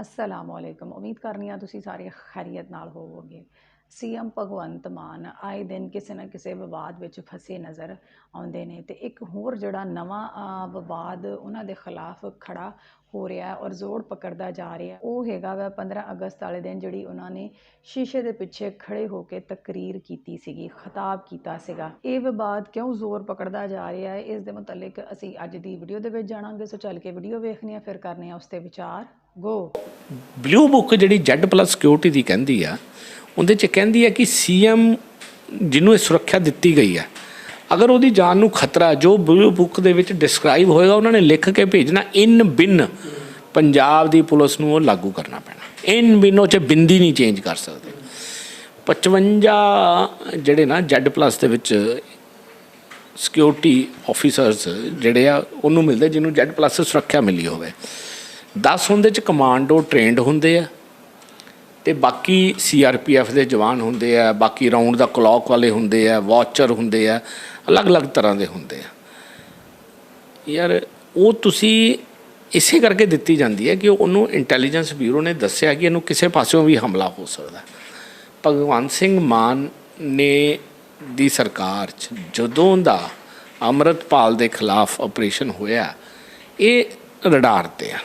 ਅਸਲਾਮੁਅਲੈਕਮ ਉਮੀਦ ਕਰਨੀ ਆ ਤੁਸੀਂ ਸਾਰੇ ਖੈਰੀਅਤ ਨਾਲ ਹੋਵੋਗੇ ਸੀਐਮ ਭਗਵੰਤ ਮਾਨ ਆਏ ਦਿਨ ਕਿਸੇ ਨਾ ਕਿਸੇ ਵਿਵਾਦ ਵਿੱਚ ਫਸੇ ਨਜ਼ਰ ਆਉਂਦੇ ਨੇ ਤੇ ਇੱਕ ਹੋਰ ਜਿਹੜਾ ਨਵਾਂ ਵਿਵਾਦ ਉਹਨਾਂ ਦੇ ਖਿਲਾਫ ਖੜਾ ਹੋ ਰਿਹਾ ਔਰ ਜ਼ੋਰ ਪਕੜਦਾ ਜਾ ਰਿਹਾ ਉਹ ਹੈਗਾ ਵਾ 15 ਅਗਸਤ ਵਾਲੇ ਦਿਨ ਜਿਹੜੀ ਉਹਨਾਂ ਨੇ ਸ਼ੀਸ਼ੇ ਦੇ ਪਿੱਛੇ ਖੜੇ ਹੋ ਕੇ ਤਕਰੀਰ ਕੀਤੀ ਸੀਗੀ ਖਿਤਾਬ ਕੀਤਾ ਸੀਗਾ ਇਹ ਵਿਵਾਦ ਕਿਉਂ ਜ਼ੋਰ ਪਕੜਦਾ ਜਾ ਰਿਹਾ ਹੈ ਇਸ ਦੇ ਮੁਤਲਕ ਅਸੀਂ ਅੱਜ ਦੀ ਵੀਡੀਓ ਦੇ ਵਿੱਚ ਜਾਣਾਂਗੇ ਸੋ ਚੱਲ ਕੇ ਵੀਡੀਓ ਵੇਖਣੀ ਆ ਫਿਰ ਕਰਨੇ ਆ ਉਸ ਤੇ ਵਿਚਾਰ ਗੋ ਬਲੂ ਬੁੱਕ ਜਿਹੜੀ Z ਪਲੱਸ ਸਿਕਿਉਰਿਟੀ ਦੀ ਕਹਿੰਦੀ ਆ, ਉਹਦੇ ਚ ਕਹਿੰਦੀ ਆ ਕਿ ਸੀਐਮ ਜਿਹਨੂੰ ਇਹ ਸੁਰੱਖਿਆ ਦਿੱਤੀ ਗਈ ਆ, ਅਗਰ ਉਹਦੀ ਜਾਨ ਨੂੰ ਖਤਰਾ ਜੋ ਬਲੂ ਬੁੱਕ ਦੇ ਵਿੱਚ ਡਿਸਕ੍ਰਾਈਬ ਹੋਏਗਾ, ਉਹਨਾਂ ਨੇ ਲਿਖ ਕੇ ਭੇਜਣਾ ਇਨ ਬਿਨ ਪੰਜਾਬ ਦੀ ਪੁਲਿਸ ਨੂੰ ਉਹ ਲਾਗੂ ਕਰਨਾ ਪੈਣਾ। ਇਨ ਬਿਨ ਉਹ ਚ ਬਿੰਦੀ ਨਹੀਂ ਚੇਂਜ ਕਰ ਸਕਦੇ। 55 ਜਿਹੜੇ ਨਾ Z ਪਲੱਸ ਦੇ ਵਿੱਚ ਸਿਕਿਉਰਿਟੀ ਆਫੀਸਰਸ ਜਿਹੜੇ ਆ, ਉਹਨੂੰ ਮਿਲਦੇ ਜਿਹਨੂੰ Z ਪਲੱਸ ਸੁਰੱਖਿਆ ਮਿਲੀ ਹੋਵੇ। 10 ਹੁੰਦੇ ਚ ਕਮਾਂਡੋ ਟ੍ਰੇਨਡ ਹੁੰਦੇ ਆ। ਤੇ ਬਾਕੀ ਸੀਆਰਪੀਐਫ ਦੇ ਜਵਾਨ ਹੁੰਦੇ ਆ, ਬਾਕੀ ਰਾਉਂਡ ਦਾ ਕਲੌਕ ਵਾਲੇ ਹੁੰਦੇ ਆ ਵਾਚਰ ਹੁੰਦੇ ਆ, ਅਲੱਗ-ਅਲੱਗ ਤਰ੍ਹਾਂ ਦੇ ਹੁੰਦੇ ਆ। ਯਾਰ, ਉਹ ਤੁਸੀਂ ਇਸੇ ਕਰਕੇ ਦਿੱਤੀ ਜਾਂਦੀ ਹੈ ਕਿ ਉਹਨੂੰ ਇੰਟੈਲੀਜੈਂਸ ਬਿਊਰੋ ਨੇ ਦੱਸਿਆ ਕਿ ਇਹਨੂੰ ਕਿਸੇ ਪਾਸਿਓਂ ਵੀ ਹਮਲਾ ਹੋ ਸਕਦਾ। ਭਗਵੰਤ ਸਿੰਘ ਮਾਨ ਨੇ ਦੀ ਸਰਕਾਰ 'ਚ ਜਦੋਂ ਦਾ ਅੰਮ੍ਰਿਤਪਾਲ ਦੇ ਖਿਲਾਫ ਆਪਰੇਸ਼ਨ ਹੋਇਆ, ਇਹ ਰਡਾਰ ਤੇ ਆ।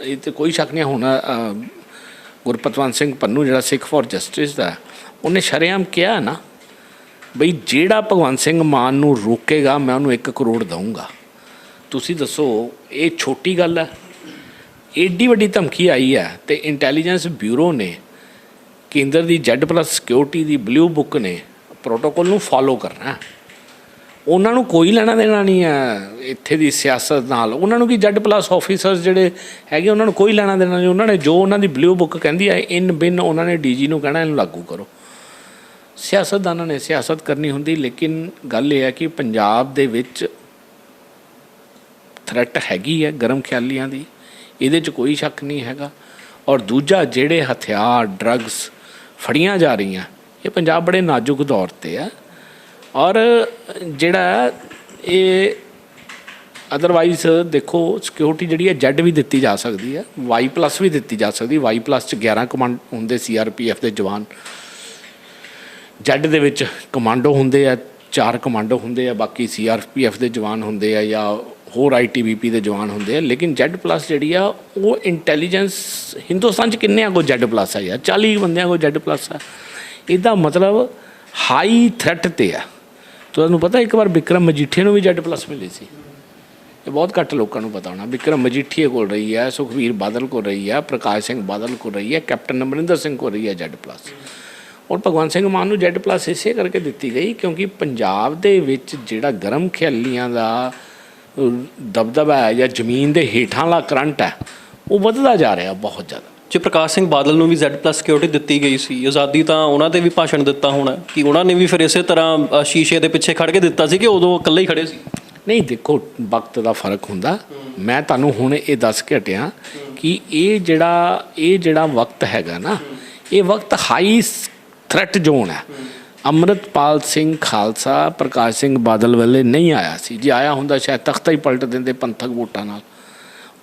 ਇਹ ਤੇ ਕੋਈ ਸ਼ੱਕ ਨਹੀਂ ਹੁਣ ਗੁਰਪਤਵੰਤ ਸਿੰਘ ਪੰਨੂ ਜਿਹੜਾ ਸਿੱਖ ਫॉर ਜਸਟਿਸ ਦਾ, ਉਹਨੇ ਸ਼ਰੇਆਮ ਕਿਹਾ ਨਾ, ਬਈ ਜਿਹੜਾ ਭਗਵੰਤ ਸਿੰਘ ਮਾਨ ਨੂੰ ਰੋਕੇਗਾ, ਮੈਂ ਉਹਨੂੰ 1 ਕਰੋੜ ਦਊਂਗਾ। ਤੁਸੀਂ ਦੱਸੋ, ਇਹ ਛੋਟੀ ਗੱਲ ਹੈ? ਏਡੀ ਵੱਡੀ ਧਮਕੀ ਆਈ ਹੈ ਤੇ ਇੰਟੈਲੀਜੈਂਸ ਬਿਊਰੋ ਨੇ ਕੇਂਦਰ ਦੀ Z ਪਲੱਸ ਸਿਕਿਉਰਿਟੀ ਦੀ ਬਲੂ ਬੁੱਕ ਨੇ ਪ੍ਰੋਟੋਕੋਲ ਨੂੰ ਫਾਲੋ ਕਰਨਾ ਉਹਨਾਂ ਨੂੰ ਕੋਈ ਲੈਣਾ ਦੇਣਾ ਨਹੀਂ ਹੈ ਇੱਥੇ ਦੀ ਸਿਆਸਤ ਨਾਲ। ਉਹਨਾਂ ਨੂੰ ਕੀ Z ਪਲੱਸ ਆਫੀਸਰਸ ਜਿਹੜੇ ਹੈਗੇ, ਉਹਨਾਂ ਨੂੰ ਕੋਈ ਲੈਣਾ ਦੇਣਾ ਨਹੀਂ। ਉਹਨਾਂ ਨੇ ਜੋ ਉਹਨਾਂ ਦੀ ਬਲੂ ਬੁੱਕ ਕਹਿੰਦੀ ਹੈ, ਇਨ ਬਿਨ ਉਹਨਾਂ ਨੇ ਡੀਜੀ ਨੂੰ ਕਹਿਣਾ, ਇਹਨੂੰ ਲਾਗੂ ਕਰੋ। ਸਿਆਸਤਦਾਨਾਂ ਨੇ ਸਿਆਸਤ ਕਰਨੀ ਹੁੰਦੀ, ਲੇਕਿਨ ਗੱਲ ਇਹ ਹੈ ਕਿ ਪੰਜਾਬ ਦੇ ਵਿੱਚ ਥ੍ਰੈਟ ਹੈਗੀ ਹੈ ਗਰਮ ਖਿਆਲੀਆਂ ਦੀ। ਇਹਦੇ 'ਚ ਕੋਈ ਸ਼ੱਕ ਨਹੀਂ ਹੈਗਾ। ਔਰ ਦੂਜਾ, ਜਿਹੜੇ ਹਥਿਆਰ ਡਰੱਗਸ ਫੜੀਆਂ ਜਾ ਰਹੀਆਂ, ਇਹ ਪੰਜਾਬ ਬੜੇ ਨਾਜ਼ੁਕ ਦੌਰ ਤੇ ਆ ਔਰ ਜਿਹੜਾ ਇਹ ਅਦਰਵਾਈਜ਼ ਦੇਖੋ ਸਿਕਿਉਰਿਟੀ ਜਿਹੜੀ ਹੈ ਜੈਡ ਵੀ ਦਿੱਤੀ ਜਾ ਸਕਦੀ ਹੈ ਵਾਈ ਪਲੱਸ ਵੀ ਦਿੱਤੀ ਜਾ ਸਕਦੀ ਵਾਈ ਪਲੱਸ ਚ 11 ਕਮਾਂਡ ਹੁੰਦੇ ਸੀਆਰਪੀਐਫ ਦੇ ਜਵਾਨ। ਜੈਡ ਦੇ ਵਿੱਚ ਕਮਾਂਡੋ ਹੁੰਦੇ ਆ, ਚਾਰ ਕਮਾਂਡੋ ਹੁੰਦੇ ਆ, ਬਾਕੀ ਸੀਆਰਪੀਐਫ ਦੇ ਜਵਾਨ ਹੁੰਦੇ ਆ ਜਾਂ ਹੋਰ ਆਈਟੀਬੀਪੀ ਦੇ ਜਵਾਨ ਹੁੰਦੇ ਆ, ਲੇਕਿਨ ਜੈਡ ਪਲੱਸ ਜਿਹੜੀ ਆ, ਉਹ ਇੰਟੈਲੀਜੈਂਸ ਹਿੰਦੁਸਤਾਨ ਚ ਕਿੰਨੇ ਆ ਕੋ ਜੈਡ ਪਲੱਸ ਆ ਯਾਰ? 40 ਬੰਦਿਆਂ ਕੋ ਜੈਡ ਪਲੱਸ ਆ। ਇਹਦਾ ਮਤਲਬ ਹਾਈ ਥ੍ਰੈਟ ਤੇ ਆ। ਤੁਹਾਨੂੰ ਪਤਾ ਇੱਕ ਵਾਰ ਵਿਕਰਮ ਮਜੀਠੀਆ ਨੂੰ ਵੀ ਜੈਡ ਪਲੱਸ ਮਿਲੀ ਸੀ। ਇਹ ਬਹੁਤ ਘੱਟ ਲੋਕਾਂ ਨੂੰ ਪਤਾ ਹੋਣਾ। ਵਿਕਰਮ ਮਜੀਠੀਆ ਕੋਲ ਰਹੀ ਹੈ, ਸੁਖਵੀਰ ਬਾਦਲ ਕੋਲ ਰਹੀ ਹੈ, ਪ੍ਰਕਾਸ਼ ਸਿੰਘ ਬਾਦਲ ਕੋਲ ਰਹੀ ਹੈ, ਕੈਪਟਨ ਅਮਰਿੰਦਰ ਸਿੰਘ ਕੋਲ ਰਹੀ ਹੈ ਜੈਡ ਪਲੱਸ ਔਰ ਭਗਵੰਤ ਸਿੰਘ ਮਾਨ ਨੂੰ ਜੈਡ ਪਲੱਸ ਇਸੇ ਕਰਕੇ ਦਿੱਤੀ ਗਈ ਕਿਉਂਕਿ ਪੰਜਾਬ ਦੇ ਵਿੱਚ ਜਿਹੜਾ ਗਰਮ ਖਿਆਲੀਆਂ ਦਾ ਦਬਦਬਾ ਹੈ ਜਾਂ ਜ਼ਮੀਨ ਦੇ ਹੇਠਾਂ ਵਾਲਾ ਕਰੰਟ ਹੈ, ਉਹ ਵੱਧਦਾ ਜਾ ਰਿਹਾ ਬਹੁਤ ਜ਼ਿਆਦਾ। ਜੇ ਪ੍ਰਕਾਸ਼ ਸਿੰਘ ਬਾਦਲ ਨੂੰ ਵੀ Z+ ਸਿਕਿਉਰਿਟੀ ਦਿੱਤੀ ਗਈ ਸੀ, ਆਜ਼ਾਦੀ ਤਾਂ ਉਹਨਾਂ ਤੇ ਵੀ ਭਾਸ਼ਣ ਦਿੱਤਾ ਹੋਣਾ ਕਿ ਉਹਨਾਂ ਨੇ ਵੀ ਫਿਰ ਇਸੇ ਤਰ੍ਹਾਂ ਸ਼ੀਸ਼ੇ ਦੇ ਪਿੱਛੇ ਖੜ ਕੇ ਦਿੱਤਾ ਸੀ ਕਿ ਉਦੋਂ ਇਕੱਲੇ ਹੀ ਖੜੇ ਸੀ? ਨਹੀਂ, ਦੇਖੋ, ਵਕਤ ਦਾ ਫ਼ਰਕ ਹੁੰਦਾ। ਮੈਂ ਤੁਹਾਨੂੰ ਹੁਣ ਇਹ ਦੱਸ ਕੇ ਹਟਿਆ ਕਿ ਇਹ ਜਿਹੜਾ ਇਹ ਜਿਹੜਾ ਵਕਤ ਹੈਗਾ ਨਾ, ਇਹ ਵਕਤ ਹਾਈ ਥ੍ਰੈਟ ਜ਼ੋਨ ਹੈ। ਅੰਮ੍ਰਿਤਪਾਲ ਸਿੰਘ ਖਾਲਸਾ, ਪ੍ਰਕਾਸ਼ ਸਿੰਘ ਬਾਦਲ ਵੇਲੇ ਨਹੀਂ ਆਇਆ ਸੀ। ਜੇ ਆਇਆ ਹੁੰਦਾ, ਸ਼ਾਇਦ ਤਖਤਾ ਹੀ ਪਲਟ ਦਿੰਦੇ ਪੰਥਕ ਵੋਟਾਂ ਨਾਲ।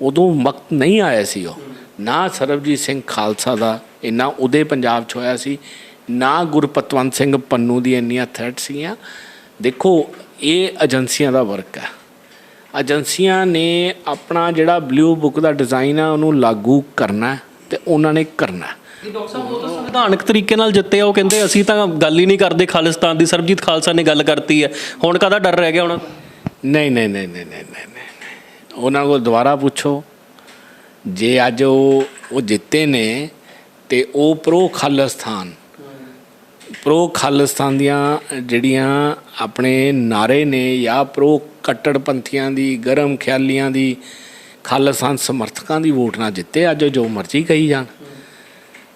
ਉਦੋਂ ਵਕਤ ਨਹੀਂ ਆਇਆ ਸੀ ਉਹ। ਨਾ ਸਰਬਜੀਤ ਸਿੰਘ ਖਾਲਸਾ ਦਾ ਇੰਨਾ ਉਦੇ ਪੰਜਾਬ 'ਚ ਹੋਇਆ ਸੀ ਨਾ ਗੁਰਪਤਵੰਤ ਸਿੰਘ ਪੰਨੂ ਦੀ ਇੰਨੀਆਂ ਥ੍ਰੈਟ ਸੀਗੀਆਂ। ਦੇਖੋ ਇਹ ਏਜੰਸੀਆਂ ਦਾ ਵਰਕ ਹੈ। ਏਜੰਸੀਆਂ ਨੇ ਆਪਣਾ ਜਿਹੜਾ ਬਲੂ ਬੁੱਕ ਦਾ ਡਿਜ਼ਾਈਨ ਆ ਉਹਨੂੰ ਲਾਗੂ ਕਰਨਾ ਤੇ ਉਹਨਾਂ ਨੇ ਕਰਨਾ। ਡਾਕਟਰ ਸਾਹਿਬ ਉਹ ਤਾਂ ਸੰਵਿਧਾਨਕ ਤਰੀਕੇ ਨਾਲ ਜਿੱਤੇ ਆ ਉਹ ਕਹਿੰਦੇ ਅਸੀਂ ਤਾਂ ਗੱਲ ਹੀ ਨਹੀਂ ਕਰਦੇ ਖਾਲਿਸਤਾਨ ਦੀ। ਸਰਬਜੀਤ ਖਾਲਸਾ ਨੇ ਗੱਲ ਕਰਤੀ ਹੈ। ਹੁਣ ਕਾਹਦਾ ਡਰ ਰਹਿ ਗਿਆ ਨਹੀਂ ਨਹੀਂ ਨਹੀਂ ਨਹੀਂ ਨਹੀਂ ਨਹੀਂ। ਉਹਨਾਂ ਕੋਲ ਦੁਬਾਰਾ ਪੁੱਛੋ। ਜੇ ਅੱਜ ਉਹ ਉਹ ਜਿੱਤੇ ਨੇ, ਤੇ ਉਹ ਪ੍ਰੋ ਖਾਲਿਸਤਾਨ ਪ੍ਰੋ ਖਾਲਿਸਤਾਨ ਦੀਆਂ ਜਿਹੜੀਆਂ ਆਪਣੇ ਨਾਰੇ ਨੇ ਜਾਂ ਪ੍ਰੋ ਕੱਟੜਪੰਥੀਆਂ ਦੀ, ਗਰਮ ਖਿਆਲੀਆਂ ਦੀ, ਖਾਲਿਸਤਾਨ ਸਮਰਥਕਾਂ ਦੀ ਵੋਟ ਨਾਲ ਜਿੱਤੇ ਅੱਜ, ਜੋ ਮਰਜ਼ੀ ਕਹੀ ਜਾਣ।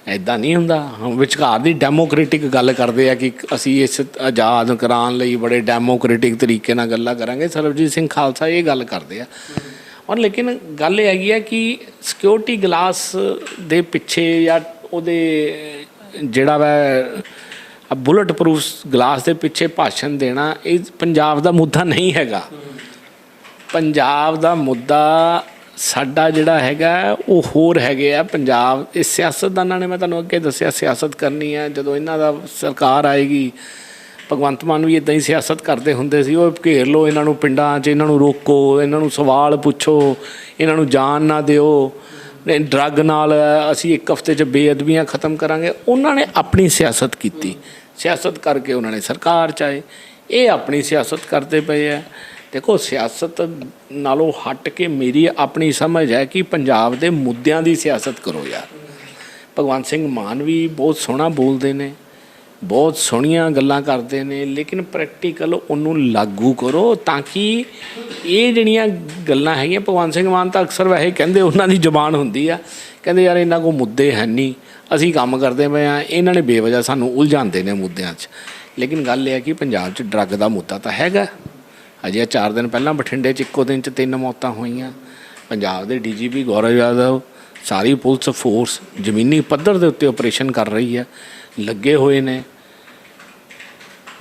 ਐਦਾਂ ਨਹੀਂ ਹੁੰਦਾ। ਹਮ ਵਿਚਕਾਰ ਦੀ ਡੈਮੋਕ੍ਰੈਟਿਕ ਗੱਲ ਕਰਦੇ ਆ ਕਿ ਅਸੀਂ ਇਸ ਆਜ਼ਾਦ ਕਰਾਉਣ ਲਈ ਬੜੇ ਡੈਮੋਕ੍ਰੈਟਿਕ ਤਰੀਕੇ ਨਾਲ ਗੱਲਾਂ ਕਰਾਂਗੇ। ਸਰਬਜੀਤ ਸਿੰਘ ਖਾਲਸਾ ਇਹ ਗੱਲ ਕਰਦੇ ਆ। ਔਰ ਲੇਕਿਨ ਗੱਲ ਇਹ ਹੈਗੀ ਹੈ ਕਿ ਸਿਕਿਉਰਿਟੀ ਗਲਾਸ ਦੇ ਪਿੱਛੇ ਜਾਂ ਉਹਦੇ, ਜਿਹੜਾ ਵਾ ਬੁਲਟ ਪ੍ਰੂਫ ਗਲਾਸ ਦੇ ਪਿੱਛੇ ਭਾਸ਼ਣ ਦੇਣਾ, ਇਹ ਪੰਜਾਬ ਦਾ ਮੁੱਦਾ ਨਹੀਂ ਹੈਗਾ। ਪੰਜਾਬ ਦਾ ਮੁੱਦਾ ਸਾਡਾ ਜਿਹੜਾ ਹੈਗਾ, ਉਹ ਹੋਰ ਹੈਗੇ ਆ। ਪੰਜਾਬ, ਇਹ ਸਿਆਸਤਦਾਨਾਂ ਨੇ ਮੈਂ ਤੁਹਾਨੂੰ ਅੱਗੇ ਦੱਸਿਆ, ਸਿਆਸਤ ਕਰਨੀ ਹੈ ਜਦੋਂ ਇਹਨਾਂ ਦਾ ਸਰਕਾਰ ਆਏਗੀ ਭਗਵੰਤ ਮਾਨ ਵੀ ਇਦਾਂ ਹੀ ਸਿਆਸਤ ਕਰਦੇ ਹੁੰਦੇ ਸੀ, ਉਹ ਘੇਰ ਲਓ ਇਹਨਾਂ ਨੂੰ ਪਿੰਡਾਂ 'ਚ, ਇਹਨਾਂ ਨੂੰ ਰੋਕੋ, ਇਹਨਾਂ ਨੂੰ ਸਵਾਲ ਪੁੱਛੋ, ਇਹਨਾਂ ਨੂੰ ਜਾਨ ਨਾ ਦਿਓ ਡਰੱਗ ਨਾਲ ਅਸੀਂ ਇੱਕ ਹਫ਼ਤੇ 'ਚ ਬੇਅਦਬੀਆਂ ਖਤਮ ਕਰਾਂਗੇ। ਉਹਨਾਂ ਨੇ ਆਪਣੀ ਸਿਆਸਤ ਕੀਤੀ। ਸਿਆਸਤ ਕਰਕੇ ਉਹਨਾਂ ਨੇ ਸਰਕਾਰ 'ਚ ਆਏ ਇਹ ਆਪਣੀ ਸਿਆਸਤ ਕਰਦੇ ਪਏ ਆ। ਦੇਖੋ, ਸਿਆਸਤ ਨਾਲੋਂ ਹਟ ਕੇ ਮੇਰੀ ਆਪਣੀ ਸਮਝ ਹੈ ਕਿ ਪੰਜਾਬ ਦੇ ਮੁੱਦਿਆਂ ਦੀ ਸਿਆਸਤ ਕਰੋ ਯਾਰ। ਭਗਵੰਤ ਸਿੰਘ ਮਾਨ ਵੀ ਬਹੁਤ ਸੋਹਣਾ ਬੋਲਦੇ ਨੇ। ਬਹੁਤ ਸੋਹਣੀਆਂ ਗੱਲਾਂ ਕਰਦੇ ਨੇ, ਲੇਕਿਨ ਪ੍ਰੈਕਟੀਕਲ ਉਹਨੂੰ ਲਾਗੂ ਕਰੋ ਤਾਂ ਕਿ ਇਹ ਜਿਹੜੀਆਂ ਗੱਲਾਂ ਹੈਗੀਆਂ ਭਗਵੰਤ ਸਿੰਘ ਮਾਨ ਤਾਂ ਅਕਸਰ ਵੈਸੇ ਕਹਿੰਦੇ ਉਹਨਾਂ ਦੀ ਜ਼ੁਬਾਨ ਹੁੰਦੀ ਆ, ਕਹਿੰਦੇ ਯਾਰ ਇਹਨਾਂ ਕੋਲ ਮੁੱਦੇ ਹੈ ਨਹੀਂ, ਅਸੀਂ ਕੰਮ ਕਰਦੇ ਪਏ ਆ ਇਹਨਾਂ ਨੇ ਬੇਵਜ੍ਹਾ ਸਾਨੂੰ ਉਲਝਾਉਂਦੇ ਨੇ ਮੁੱਦਿਆਂ 'ਚ। ਲੇਕਿਨ ਗੱਲ ਇਹ ਹੈ ਕਿ ਪੰਜਾਬ 'ਚ ਡਰੱਗ ਦਾ ਮੁੱਦਾ ਤਾਂ ਹੈਗਾ। ਅਜੇ 4 ਦਿਨ ਪਹਿਲਾਂ ਬਠਿੰਡੇ 'ਚ ਇੱਕੋ ਦਿਨ 'ਚ ਤਿੰਨ ਮੌਤਾਂ ਹੋਈਆਂ। ਪੰਜਾਬ ਦੇ ਡੀਜੀਪੀ ਗੌਰਵ ਯਾਦਵ, ਸਾਰੀ ਪੁਲਿਸ ਫੋਰਸ ਜ਼ਮੀਨੀ ਪੱਧਰ ਦੇ ਉੱਤੇ ਆਪਰੇਸ਼ਨ ਕਰ ਰਹੀ ਹੈ। ਲੱਗੇ ਹੋਏ ਨੇ।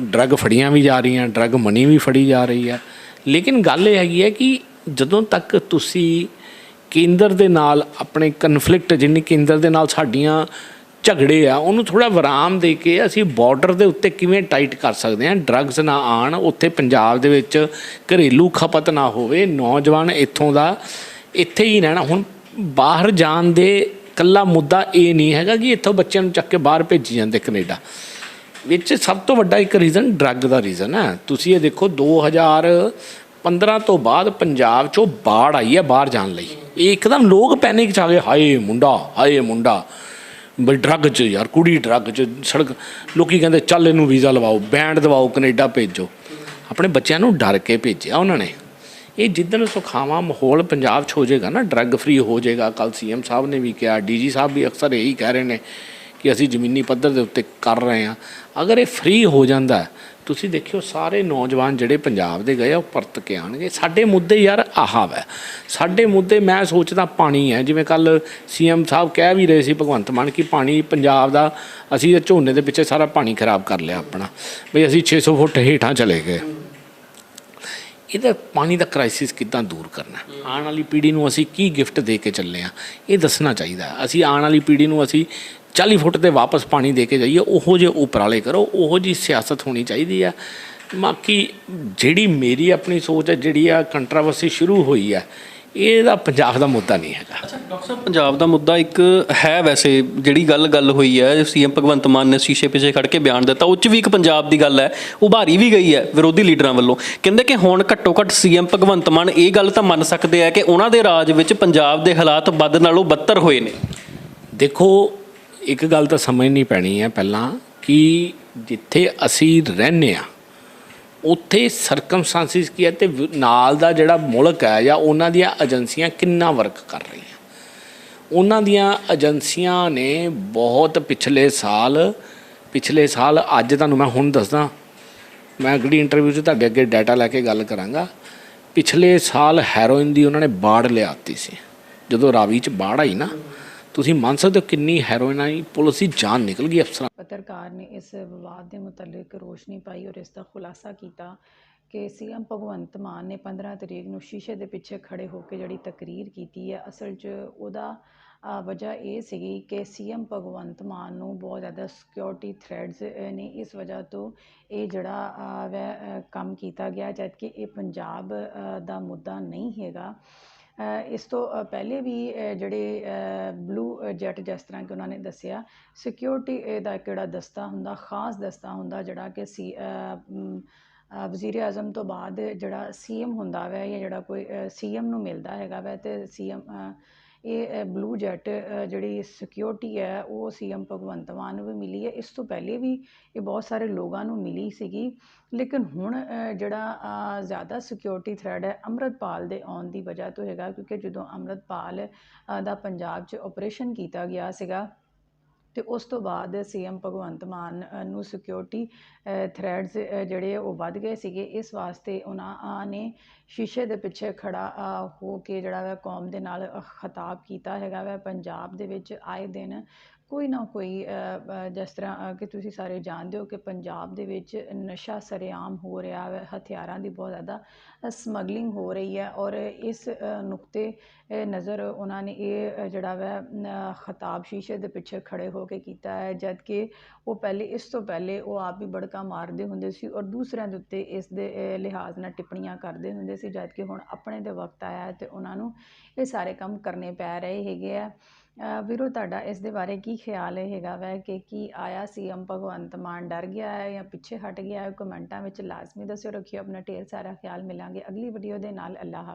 ਡਰੱਗ ਫੜੀਆਂ ਵੀ ਜਾ ਰਹੀਆਂ, ਡਰੱਗ ਮਨੀ ਵੀ ਫੜੀ ਜਾ ਰਹੀ ਹੈ ਲੇਕਿਨ ਗੱਲ ਇਹ ਹੈਗੀ ਹੈ ਕਿ ਜਦੋਂ ਤੱਕ ਤੁਸੀਂ ਕੇਂਦਰ ਦੇ ਨਾਲ, ਆਪਣੇ ਕਨਫਲਿਕਟ ਜਿੰਨੀ ਕੇਂਦਰ ਦੇ ਨਾਲ ਸਾਡੀਆਂ ਝਗੜੇ ਆ, ਉਹਨੂੰ ਥੋੜਾ ਵਿਰਾਮ ਦੇ ਕੇ ਅਸੀਂ ਬਾਰਡਰ ਦੇ ਉੱਤੇ ਕਿਵੇਂ ਟਾਈਟ ਕਰ ਸਕਦੇ ਹਾਂ। ਡਰੱਗਸ ਨਾ ਆਣ ਉੱਥੇ ਪੰਜਾਬ ਦੇ ਵਿੱਚ ਘਰੇਲੂ ਖਪਤ ਨਾ ਹੋਵੇ। ਨੌਜਵਾਨ ਇੱਥੋਂ ਦਾ ਇੱਥੇ ਹੀ ਰਹਿਣਾ। ਹੁਣ ਬਾਹਰ ਜਾਣ ਦੇ ਕੱਲਾ ਮੁੱਦਾ ਇਹ ਨਹੀਂ ਹੈਗਾ ਕਿ ਇੱਥੋਂ ਬੱਚਿਆਂ ਨੂੰ ਚੱਕ ਕੇ ਬਾਹਰ ਭੇਜੀ ਜਾਂਦੇ ਕੈਨੇਡਾ। ਵਿੱਚ ਸਭ ਤੋਂ ਵੱਡਾ ਇੱਕ ਰੀਜ਼ਨ ਡਰੱਗ ਦਾ ਰੀਜ਼ਨ ਹੈ। ਤੁਸੀਂ ਇਹ ਦੇਖੋ 2015 ਤੋਂ ਬਾਅਦ ਪੰਜਾਬ 'ਚੋਂ ਬਾੜ ਆਈ ਹੈ ਬਾਹਰ ਜਾਣ ਲਈ। ਇਹ ਇੱਕਦਮ ਲੋਕ ਪੈਨਿਕ 'ਚ ਆ ਗਏ, ਹਾਏ ਮੁੰਡਾ ਹਾਏ ਮੁੰਡਾ। ਬਈ ਡਰੱਗ 'ਚ ਯਾਰ, ਕੁੜੀ ਡਰੱਗ 'ਚ ਸੜਕ, ਲੋਕੀ ਕਹਿੰਦੇ ਚੱਲ ਇਹਨੂੰ ਵੀਜ਼ਾ ਲਵਾਓ ਬੈਂਡ ਦਵਾਓ, ਕੈਨੇਡਾ ਭੇਜੋ। ਆਪਣੇ ਬੱਚਿਆਂ ਨੂੰ ਡਰ ਕੇ ਭੇਜਿਆ ਉਹਨਾਂ ਨੇ। ਇਹ ਜਿੱਦਣ ਸੁਖਾਵਾਂ ਮਾਹੌਲ ਪੰਜਾਬ 'ਚ ਹੋ ਜਾਏਗਾ ਨਾ ਡਰੱਗ ਫ੍ਰੀ ਹੋ ਜਾਏਗਾ। ਕੱਲ ਸੀਐਮ ਸਾਹਿਬ ਨੇ ਵੀ ਕਿਹਾ ਡੀਜੀ ਸਾਹਿਬ ਵੀ ਅਕਸਰ ਇਹੀ ਕਹਿ ਰਹੇ ਨੇ ਕਿ ਅਸੀਂ ਜ਼ਮੀਨੀ ਪੱਧਰ ਦੇ ਉੱਤੇ ਕਰ ਰਹੇ ਹਾਂ। ਅਗਰ ਇਹ ਫ੍ਰੀ ਹੋ ਜਾਂਦਾ, ਤੁਸੀਂ ਦੇਖਿਓ ਸਾਰੇ ਨੌਜਵਾਨ ਜਿਹੜੇ ਪੰਜਾਬ ਦੇ ਗਏ ਆ, ਉਹ ਪਰਤ ਕੇ ਆਣਗੇ ਸਾਡੇ ਮੁੱਦੇ ਯਾਰ ਆਹ ਵੈ। ਸਾਡੇ ਮੁੱਦੇ ਮੈਂ ਸੋਚਦਾ ਪਾਣੀ ਹੈ। ਜਿਵੇਂ ਕੱਲ ਸੀਐਮ ਸਾਹਿਬ ਕਹਿ ਵੀ ਰਹੇ ਸੀ ਭਗਵੰਤ ਮਾਨ ਕਿ ਪਾਣੀ ਪੰਜਾਬ ਦਾ, ਅਸੀਂ ਇਹ ਝੋਨੇ ਦੇ ਪਿੱਛੇ ਸਾਰਾ ਪਾਣੀ ਖਰਾਬ ਕਰ ਲਿਆ ਆਪਣਾ। ਵੀ ਅਸੀਂ 600 ਫੁੱਟ ਹੇਠਾਂ ਚਲੇ ਗਏ। ਇਹਦਾ ਪਾਣੀ ਦਾ ਕ੍ਰਾਈਸਿਸ ਕਿੱਦਾਂ ਦੂਰ ਕਰਨਾ? ਆਉਣ ਵਾਲੀ ਪੀੜ੍ਹੀ ਨੂੰ ਅਸੀਂ ਕੀ ਗਿਫਟ ਦੇ ਕੇ ਚੱਲੇ ਆ ਇਹ ਦੱਸਣਾ ਚਾਹੀਦਾ ਅਸੀਂ ਆਉਣ ਵਾਲੀ ਪੀੜ੍ਹੀ ਨੂੰ ਅਸੀਂ 40 ਫੁੱਟ ਤੇ ਵਾਪਸ ਪਾਣੀ ਦੇ ਕੇ ਜਾਈਏ, ਉਹੋ ਜਿਹੇ ਉਪਰਾਲੇ ਕਰੋ, ਉਹੋ ਜੀ ਸਿਆਸਤ ਹੋਣੀ ਚਾਹੀਦੀ ਆ ਬਾਕੀ ਜਿਹੜੀ ਮੇਰੀ ਆਪਣੀ ਸੋਚ ਹੈ, ਜਿਹੜੀ ਆ ਕੰਟਰੋਵਰਸੀ ਸ਼ੁਰੂ ਹੋਈ ਆ ਇਹਦਾ ਪੰਜਾਬ ਦਾ ਮੁੱਦਾ ਨਹੀਂ ਹੈਗਾ। ਅੱਛਾ ਡਾਕਟਰ ਸਾਹਿਬ ਪੰਜਾਬ ਦਾ ਮੁੱਦਾ ਇੱਕ ਹੈ ਵੈਸੇ ਜਿਹੜੀ ਗੱਲ ਗੱਲ ਹੋਈ ਹੈ ਸੀਐਮ ਭਗਵੰਤ ਮਾਨ ਨੇ ਸ਼ੀਸ਼ੇ ਪਿੱਛੇ ਖੜ ਕੇ ਬਿਆਨ ਦਿੱਤਾ ਉਹ 'ਚ ਵੀ ਇੱਕ ਪੰਜਾਬ ਦੀ ਗੱਲ ਹੈ ਉਭਾਰੀ ਵੀ ਗਈ ਹੈ ਵਿਰੋਧੀ ਲੀਡਰਾਂ ਵੱਲੋਂ। ਕਹਿੰਦੇ ਕਿ ਹੁਣ ਘੱਟੋ ਘੱਟ ਸੀਐਮ ਭਗਵੰਤ ਮਾਨ ਇਹ ਗੱਲ ਤਾਂ ਮੰਨ ਸਕਦੇ ਆ ਕਿ ਉਹਨਾਂ ਦੇ ਰਾਜ ਵਿੱਚ ਪੰਜਾਬ ਦੇ ਹਾਲਾਤ ਵੱਧ ਨਾਲੋਂ ਬੱਤਰ ਹੋਏ ਨੇ। ਦੇਖੋ ਇੱਕ ਗੱਲ ਤਾਂ ਸਮਝਣੀ ਪੈਣੀ ਹੈ ਪਹਿਲਾਂ ਕਿ ਜਿੱਥੇ ਅਸੀਂ ਰਹਿੰਦੇ ਆ ਉੱਥੇ ਸਰਕਮਸਟੈਂਸਿਸ ਕੀ ਹੈ ਤੇ ਨਾਲ ਦਾ ਜਿਹੜਾ ਮੁਲਕ ਹੈ ਜਾਂ ਉਹਨਾਂ ਦੀਆਂ ਏਜੰਸੀਆਂ ਕਿੰਨਾ ਵਰਕ ਕਰ ਰਹੀਆਂ? ਉਹਨਾਂ ਦੀਆਂ ਏਜੰਸੀਆਂ ਨੇ ਬਹੁਤ ਪਿਛਲੇ ਸਾਲ ਪਿਛਲੇ ਸਾਲ, ਅੱਜ ਤੁਹਾਨੂੰ ਮੈਂ ਹੁਣ ਦੱਸਦਾ, ਮੈਂ ਅਗਲੀ ਇੰਟਰਵਿਊ 'ਚ ਤੁਹਾਡੇ ਅੱਗੇ ਡਾਟਾ ਲੈ ਕੇ ਗੱਲ ਕਰਾਂਗਾ। ਪਿਛਲੇ ਸਾਲ ਹੈਰੋਇਨ ਦੀ ਉਹਨਾਂ ਨੇ ਬਾੜ ਲਿਆਤੀ ਸੀ। ਜਦੋਂ ਰਾਵੀ 'ਚ ਬਾੜ ਆਈ ਨਾ, ਤੁਸੀਂ ਮੰਨ ਸਕਦੇ ਹੋ ਕਿੰਨੀ ਹੈਰੋਇਨ ਆਈ, ਪੁਲਿਸ ਦੀ ਜਾਨ ਨਿਕਲ ਗਈ ਅਫਸਰਾਂ ਪੱਤਰਕਾਰ ਨੇ ਇਸ ਵਿਵਾਦ ਦੇ ਮੁਤਲਕ ਰੋਸ਼ਨੀ ਪਾਈ ਔਰ ਇਸ ਦਾ ਖੁਲਾਸਾ ਕੀਤਾ ਕਿ ਸੀਐਮ ਭਗਵੰਤ ਮਾਨ ਨੇ 15 ਤਰੀਕ ਨੂੰ ਸ਼ੀਸ਼ੇ ਦੇ ਪਿੱਛੇ ਖੜੇ ਹੋ ਕੇ ਜਿਹੜੀ ਤਕਰੀਰ ਕੀਤੀ ਹੈ, ਅਸਲ 'ਚ ਉਹਦਾ ਵਜ੍ਹਾ ਇਹ ਸੀਗੀ ਕਿ ਸੀਐਮ ਭਗਵੰਤ ਮਾਨ ਨੂੰ ਬਹੁਤ ਜ਼ਿਆਦਾ ਸਿਕਿਉਰਿਟੀ ਥ੍ਰੈਟਸ ਨੇ ਇਸ ਵਜ੍ਹਾ ਤੋਂ ਇਹ ਜਿਹੜਾ ਵੈ ਕੰਮ ਕੀਤਾ ਗਿਆ, ਜਦਕਿ ਇਹ ਪੰਜਾਬ ਦਾ ਮੁੱਦਾ ਨਹੀਂ ਹੈਗਾ। ਇਸ ਤੋਂ ਪਹਿਲੇ ਵੀ ਜਿਹੜੇ ਬਲੂ ਜੈਟ ਜਿਸ ਤਰ੍ਹਾਂ ਕਿ ਉਹਨਾਂ ਨੇ ਦੱਸਿਆ ਸਿਕਿਉਰਿਟੀ ਦਾ ਕਿਹੜਾ ਦਸਤਾ ਹੁੰਦਾ, ਖਾਸ ਦਸਤਾ ਹੁੰਦਾ ਜਿਹੜਾ ਕਿ ਸੀ ਵਜ਼ੀਰ ਆਜ਼ਮ ਤੋਂ ਬਾਅਦ ਜਿਹੜਾ ਸੀ ਸੀਐਮ ਹੁੰਦਾ ਵੈ ਜਾਂ ਜਿਹੜਾ ਕੋਈ ਸੀ ਸੀਐਮ ਨੂੰ ਮਿਲਦਾ ਹੈਗਾ ਵੈ ਅਤੇ ਸੀ ਸੀਐਮ ਇਹ ਬਲੂ ਜੈਟ ਜਿਹੜੀ ਸਿਕਿਉਰਿਟੀ ਹੈ, ਉਹ ਸੀਐਮ ਭਗਵੰਤ ਮਾਨ ਨੂੰ ਵੀ ਮਿਲੀ ਹੈ। ਇਸ ਤੋਂ ਪਹਿਲੇ ਵੀ ਇਹ ਬਹੁਤ ਸਾਰੇ ਲੋਕਾਂ ਨੂੰ ਮਿਲੀ ਸੀਗੀ। ਲੇਕਿਨ ਹੁਣ ਜਿਹੜਾ ਜ਼ਿਆਦਾ ਸਿਕਿਉਰਿਟੀ ਥ੍ਰੈਡ ਹੈ, ਅੰਮ੍ਰਿਤਪਾਲ ਦੇ ਆਉਣ ਦੀ ਵਜ੍ਹਾ ਤੋਂ ਹੈਗਾ। ਕਿਉਂਕਿ ਜਦੋਂ ਅੰਮ੍ਰਿਤਪਾਲ ਦਾ ਪੰਜਾਬ 'ਚ ਆਪਰੇਸ਼ਨ ਕੀਤਾ ਗਿਆ ਸੀਗਾ ਅਤੇ ਉਸ ਤੋਂ ਬਾਅਦ ਸੀ ਸੀਐਮ ਭਗਵੰਤ ਮਾਨ ਨੂੰ ਸਿਕਿਉਰਿਟੀ ਥਰੈਡਸ ਜਿਹੜੇ ਉਹ ਵੱਧ ਗਏ ਸੀਗੇ, ਇਸ ਵਾਸਤੇ ਉਹਨਾਂ ਨੇ ਸ਼ੀਸ਼ੇ ਦੇ ਪਿੱਛੇ ਖੜ੍ਹਾ ਹੋ ਕੇ ਜਿਹੜਾ ਵੈ ਕੌਮ ਦੇ ਨਾਲ ਖਿਤਾਬ ਕੀਤਾ ਹੈਗਾ ਵੈ, ਪੰਜਾਬ ਦੇ ਵਿੱਚ ਆਏ ਦਿਨ ਕੋਈ ਨਾ ਕੋਈ ਜਿਸ ਤਰ੍ਹਾਂ ਕਿ ਤੁਸੀਂ ਸਾਰੇ ਜਾਣਦੇ ਹੋ ਕਿ ਪੰਜਾਬ ਦੇ ਵਿੱਚ ਨਸ਼ਾ ਸਰੇਆਮ ਹੋ ਰਿਹਾ ਵੈ ਹਥਿਆਰਾਂ ਦੀ ਬਹੁਤ ਜ਼ਿਆਦਾ ਸਮਗਲਿੰਗ ਹੋ ਰਹੀ ਹੈ ਔਰ ਇਸ ਨੁਕਤੇ ਨਜ਼ਰ ਉਹਨਾਂ ਨੇ ਇਹ ਜਿਹੜਾ ਵੈ ਅ, ਖਿਤਾਬ ਸ਼ੀਸ਼ੇ ਦੇ ਪਿੱਛੇ ਖੜ੍ਹੇ ਹੋ ਕੇ ਕੀਤਾ ਹੈ ਜਦਕਿ ਉਹ ਪਹਿਲੇ ਇਸ ਤੋਂ ਪਹਿਲੇ ਉਹ ਆਪ ਵੀ ਬੜਕਾ ਮਾਰਦੇ ਹੁੰਦੇ ਸੀ ਔਰ ਦੂਸਰਿਆਂ ਦੇ ਉੱਤੇ ਇਸ ਦੇ ਲਿਹਾਜ਼ ਨਾਲ ਟਿੱਪਣੀਆਂ ਕਰਦੇ ਹੁੰਦੇ ਸੀ ਜਦਕਿ ਹੁਣ ਆਪਣੇ ਦੇ ਵਕਤ ਆਇਆ ਅਤੇ ਉਹਨਾਂ ਨੂੰ ਇਹ ਸਾਰੇ ਕੰਮ ਕਰਨੇ ਪੈ ਰਹੇ ਹੈਗੇ ਆ ਵੀਰੋ, ਤੁਹਾਡਾ ਇਸ ਦੇ ਬਾਰੇ ਕੀ ਖਿਆਲ ਹੈਗਾ ਵੈ ਕਿ ਕੀ ਆਇਆ ਸੀਐਮ ਭਗਵੰਤ ਮਾਨ ਡਰ ਗਿਆ ਹੈ ਜਾਂ ਪਿੱਛੇ ਹਟ ਗਿਆ ਹੈ? ਕਮੈਂਟਾਂ ਵਿੱਚ ਲਾਜ਼ਮੀ ਦੱਸਿਓ, ਰੱਖਿਓ ਆਪਣਾ ਢੇਰ ਸਾਰਾ ਖਿਆਲ। ਮਿਲਾਂਗੇ ਅਗਲੀ ਵੀਡੀਓ ਦੇ ਨਾਲ। ਅੱਲਾ ਹਾਫਿਜ਼।